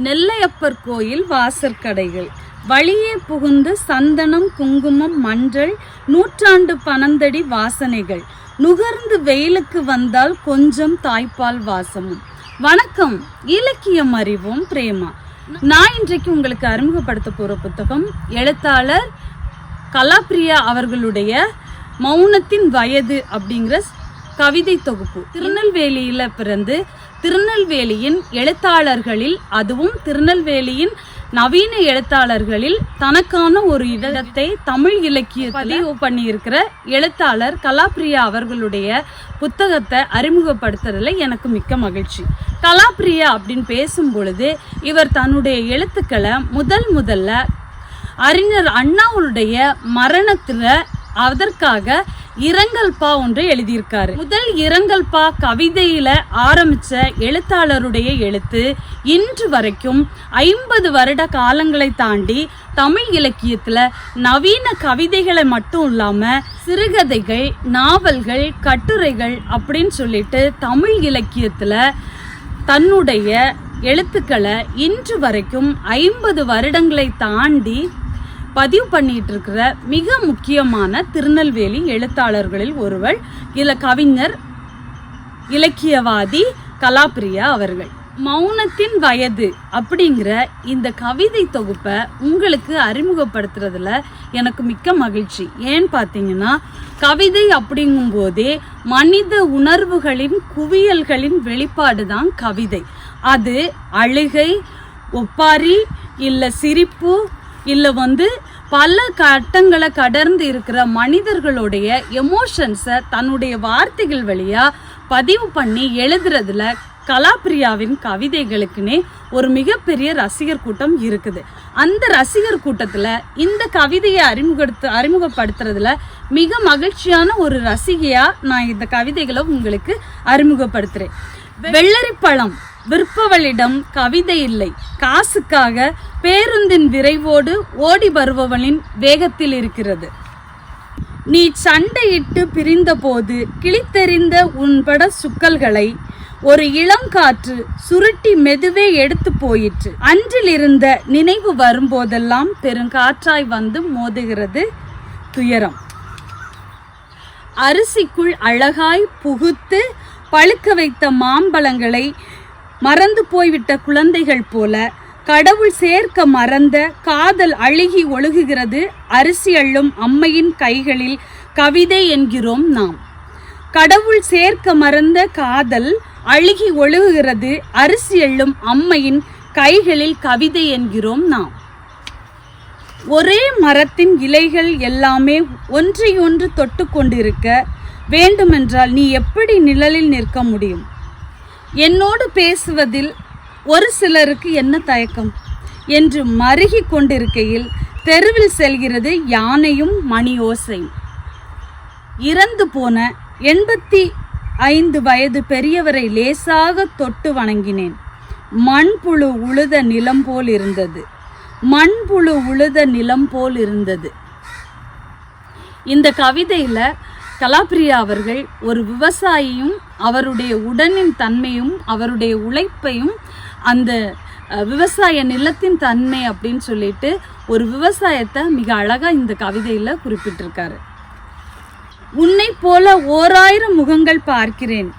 நெல்லையப்பர் கோயில் வாசற்கடைகள் வழியே புகுந்து சந்தனம் குங்குமம் மஞ்சள் நூற்றாண்டு பனந்தடி வாசனைகள். நுகர்ந்து வெயிலுக்கு வந்தால் கொஞ்சம் தாய்ப்பால் வாசமும். வணக்கம் இலக்கியம் அறிவோம் பிரேமா. நான் இன்றைக்கு உங்களுக்கு அறிமுகப்படுத்த போகிற புத்தகம் எழுத்தாளர் கலாப்ரியா அவர்களுடைய மௌனத்தின் வயது அப்படிங்கிற கவிதை தொகுப்பு. திருநெல்வேலியில பிறந்து திருநெல்வேலியின் எழுத்தாளர்களில் அதுவும் திருநெல்வேலியின் நவீன எழுத்தாளர்களில் தனக்கான ஒரு இடத்தை தமிழ் இலக்கிய பதிவு பண்ணியிருக்கிற எழுத்தாளர் கலாப்ரியா அவர்களுடைய புத்தகத்தை அறிமுகப்படுத்துறதுல எனக்கு மிக்க மகிழ்ச்சி. கலாப்ரியா அப்படின்னு பேசும் பொழுது இவர் தன்னுடைய எழுத்துக்களை முதல் முதல்ல அறிஞர் அண்ணாவுடைய மரணத்துல அதற்காக இரங்கல் பா ஒன்றை எழுதியிருக்காரு. முதல் இரங்கல் பா கவிதையில ஆரம்பிச்ச எழுத்தாளருடைய எழுத்து இன்று வரைக்கும் ஐம்பது வருட காலங்களை தாண்டி தமிழ் இலக்கியத்துல நவீன கவிதைகளை மட்டும் இல்லாம சிறுகதைகள் நாவல்கள் கட்டுரைகள் அப்படின்னு சொல்லிட்டு தமிழ் இலக்கியத்துல தன்னுடைய எழுத்துக்களை இன்று வரைக்கும் ஐம்பது வருடங்களை தாண்டி பதிவு பண்ணிட்டு இருக்கிற மிக முக்கியமான திருநெல்வேலி எழுத்தாளர்களில் ஒருவர் இல கவிஞர் இலக்கியவாதி கலாப்பிரியா அவர்கள். மௌனத்தின் வயது அப்படிங்கிற இந்த கவிதை தொகுப்பை உங்களுக்கு அறிமுகப்படுத்துறதுல எனக்கு மிக்க மகிழ்ச்சி. ஏன்னு பார்த்தீங்கன்னா கவிதை அப்படிங்கும்போதே மனித உணர்வுகளின் குவியல்களின் வெளிப்பாடு தான் கவிதை. அது அழுகை ஒப்பாரி இல்லை சிரிப்பு இல்லை வந்து பல கட்டங்களை கடந்து இருக்கிற மனிதர்களுடைய எமோஷன்ஸை தன்னுடைய வார்த்தைகள் வழியாக பதிவு பண்ணி எழுதுறதுல கலாபிரியாவின் கவிதைகளுக்குன்னே ஒரு மிகப்பெரிய ரசிகர் கூட்டம் இருக்குது. அந்த ரசிகர் கூட்டத்தில் இந்த கவிதையை அறிமுகப்படுத்து அறிமுகப்படுத்துறதுல மிக மகிழ்ச்சியான ஒரு ரசிகையாக நான் இந்த கவிதைகளை உங்களுக்கு அறிமுகப்படுத்துறேன். வெள்ளரிப்பழம். விற்பவளிடம் கவிதை இல்லை. காசுக்காக பேருந்தின் விரைவோடு ஓடி வருபவனின் வேகத்தில் இருக்கிறது. நீ சண்டையிட்டு பிரிந்தபோது கிழித்தெறிந்த உன்பட சுக்கல்களை ஒரு இளங்காற்று சுருட்டி மெதுவே எடுத்து போயிற்று. அன்றிலிருந்த நினைவு வரும்போதெல்லாம் பெருங்காற்றாய் வந்து மோதுகிறது துயரம். அரிசிக்குள் அழகாய் புகுத்து பழுக்க வைத்த மாம்பழங்களை மறந்து போய்விட்ட குழந்தைகள் போல கடவுள் சேர்க்க மறந்த காதல் அழுகி ஒழுகுகிறது அரிசி அள்ளும் அம்மையின் கைகளில் கவிதை என்கிறோம் நாம். கடவுள் சேர்க்க மறந்த காதல் அழுகி ஒழுகுகிறது அரிசி அள்ளும் அம்மையின் கைகளில் கவிதை என்கிறோம் நாம். ஒரே மரத்தின் இலைகள் எல்லாமே ஒன்றையொன்று தொட்டு கொண்டிருக்க வேண்டுமென்றால் நீ எப்படி நிழலில் நிற்க முடியும்? என்னோடு பேசுவதில் ஒரு சிலருக்கு என்ன தயக்கம்? என்று மருகி கொண்டிருக்கையில் தெருவில் செல்கிறது யானையும் மணி ஓசையும் இறந்து போன எண்பத்தி ஐந்து வயது பெரியவரை லேசாக தொட்டு வணங்கினேன். மண்புழு உழுத நிலம் போல் இருந்தது. மண்புழு உழுத நிலம் போல் இருந்தது. இந்த கவிதையில் கலாபிரியா அவர்கள் ஒரு விவசாயியும் அவருடைய உடனின் தன்மையும் அவருடைய உழைப்பையும் அந்த விவசாய நிலத்தின் தன்மை அப்படின்னு சொல்லிட்டு ஒரு விவசாயத்தை மிக அழகா இந்த கவிதையில் குறிப்பிட்டிருக்காரு. உன்னை போல ஓராயிரம் முகங்கள் பார்க்கிறேன்.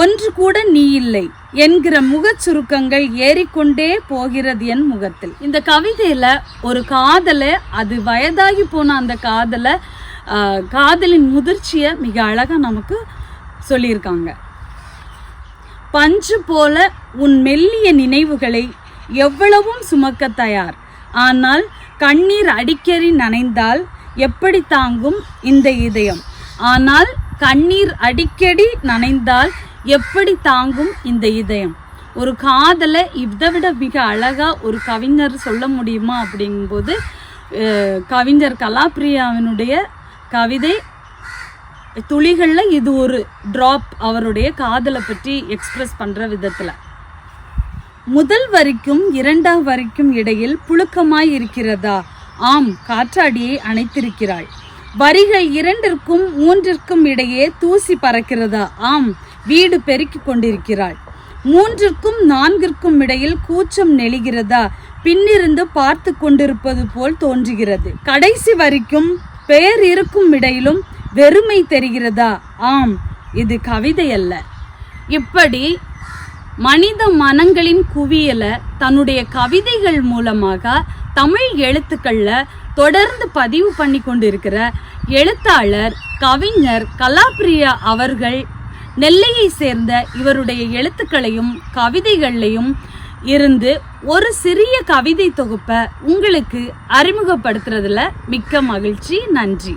ஒன்று கூட நீ இல்லை என்கிற முகச் சுருக்கங்கள் ஏறிக்கொண்டே போகிறது என் முகத்தில். இந்த கவிதையில ஒரு காதலை அது வயதாகி போன அந்த காதலை காதலின் முதிர்ச்சியை மிக அழகாக நமக்கு சொல்லியிருக்காங்க. பஞ்சு போல உன் மெல்லிய நினைவுகளை எவ்வளவும் சுமக்க தயார். ஆனால் கண்ணீர் அடிக்கடி நனைந்தால் எப்படி தாங்கும் இந்த இதயம்? ஆனால் கண்ணீர் அடிக்கடி நனைந்தால் எப்படி தாங்கும் இந்த இதயம்? ஒரு காதலை இதை விட மிக அழகாக ஒரு கவிஞர் சொல்ல முடியுமா அப்படிங்கும்போது கவிஞர் கலாப்ரியாவினுடைய கவிதை துளிகளில் இது ஒரு ட்ராப் அவருடைய காதலை பற்றி எக்ஸ்பிரஸ் பண்ற விதத்துல. முதல் வரிக்கும் இரண்டாம் வரிக்கும் இடையில் புழுக்கமாய் இருக்கிறதா? ஆம் காற்றாடியை அணைத்திருக்கிறாள் வரிகள் இரண்டிற்கும் மூன்றிற்கும் இடையே தூசி பறக்கிறதா? ஆம் வீடு பெருக்கிக் கொண்டிருக்கிறாள் மூன்றிற்கும் நான்கிற்கும் இடையில் கூச்சம் நெளிகிறதா? பின்னிருந்து பார்த்து கொண்டிருப்பது போல் தோன்றுகிறது. கடைசி வரைக்கும் பெயர் இருக்கும் இடையிலும் வெறுமை தெரிகிறதா? ஆம் இது கவிதை அல்ல இப்படி மனித மனங்களின் குவியலை தன்னுடைய கவிதைகள் மூலமாக தமிழ் எழுத்துக்கள்ல தொடர்ந்து பதிவு பண்ணி கொண்டிருக்கிற எழுத்தாளர் கவிஞர் கலாப்ரியா அவர்கள் நெல்லையை சேர்ந்த இவருடைய எழுத்துக்களையும் கவிதைகளையும் இருந்து ஒரு சிறிய கவிதை தொகுப்பை உங்களுக்கு அறிமுகப்படுத்துறதுல மிக்க மகிழ்ச்சி. நன்றி.